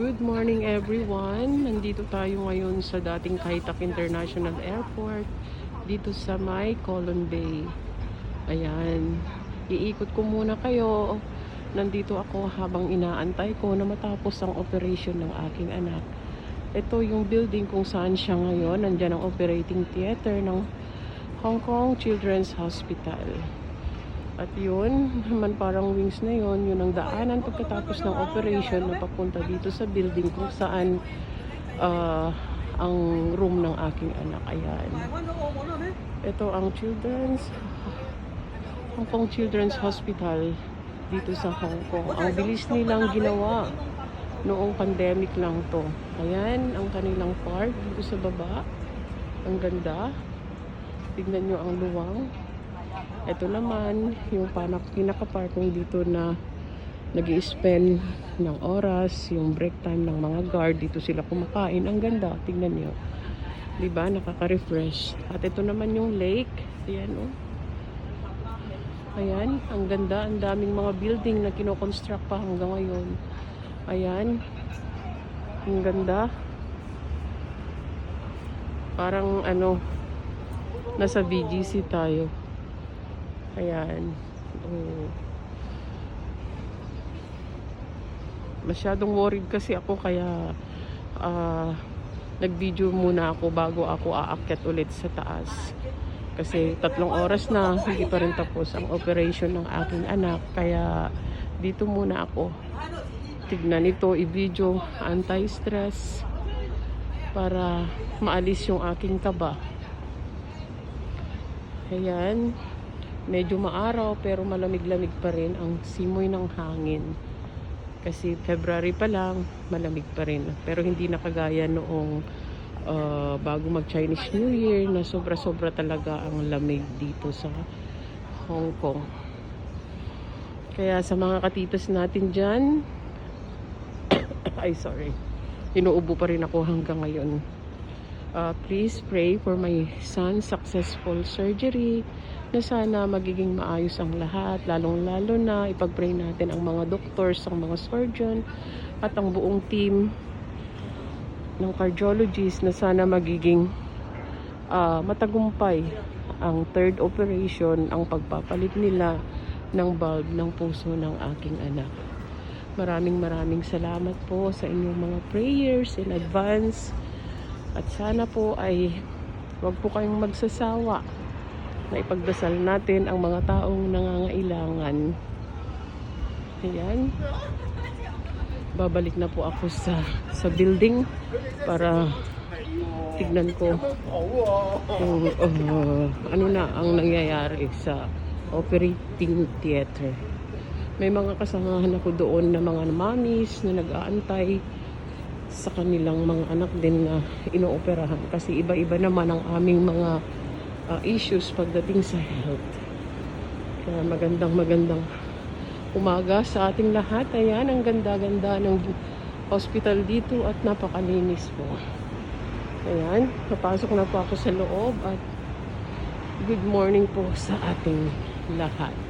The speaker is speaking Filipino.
Good morning everyone. Nandito tayo ngayon sa dating Kaitak International Airport dito sa may Colon Bay. Ayan. Iikot ko muna kayo. Nandito ako habang inaantay ko na matapos ang operation ng aking anak. Ito yung building kung saan siya ngayon. Nandyan ang operating theater ng Hong Kong Children's Hospital. At yun, naman parang wings na yun, yun ang daanan pagkatapos ng operation na papunta dito sa building kung saan ah, ang room ng aking anak. Ayan. Ito ang Children's Hong Kong Children's Hospital dito sa Hong Kong. Ang bilis nilang ginawa noong pandemic lang to. Ayan, ang kanilang park dito sa baba. Ang ganda. Tignan nyo ang luwang. Ito naman, yung pinaka-parking dito na nag spend ng oras, yung break time ng mga guard, dito sila kumakain. Ang ganda, tingnan nyo. Diba, nakaka-refresh. At ito naman yung lake. Ayan, oh. Ayan, ang ganda. Ang daming mga building na kinoconstruct pa hanggang ngayon. Ayan. Ang ganda. Parang ano, nasa BGC tayo. Ayan. Oh. Masyadong worried kasi ako kaya ah, nag-video muna ako bago ako aakyat ulit sa taas. Kasi tatlong oras na hindi pa rin tapos ang operation ng aking anak. Kaya dito muna ako. Tignan ito, i-video, anti-stress para maalis yung aking kaba. Ayan. Medyo maaraw pero malamig-lamig pa rin ang simoy ng hangin. Kasi February pa lang, malamig pa rin. Pero hindi na kagaya noong uh, bago mag-Chinese New Year na sobra-sobra talaga ang lamig dito sa Hong Kong. Kaya sa mga katitas natin dyan, ay sorry, inuubo pa rin ako hanggang ngayon. Uh, please pray for my son's successful surgery na sana magiging maayos ang lahat, lalong-lalo na ipag-pray natin ang mga doctors, ang mga surgeon, at ang buong team ng cardiologist na sana magiging ah, matagumpay ang third operation, ang pagpapalit nila ng bulb ng puso ng aking anak. Maraming maraming salamat po sa inyong mga prayers in advance. At sana po ay wag po kayong magsasawa na ipagdasal natin ang mga taong nangangailangan. Ayan. Babalik na po ako sa sa building para tignan ko kung uh, ano na ang nangyayari sa operating theater. May mga kasamahan ako doon na mga mamis na nag-aantay sa kanilang mga anak din na inooperahan kasi iba-iba naman ang aming mga uh, issues pagdating sa health. Kaya magandang magandang umaga sa ating lahat. Ayan, ang ganda-ganda ng hospital dito at napakalinis po. Ayan, napasok na po ako sa loob at good morning po sa ating lahat.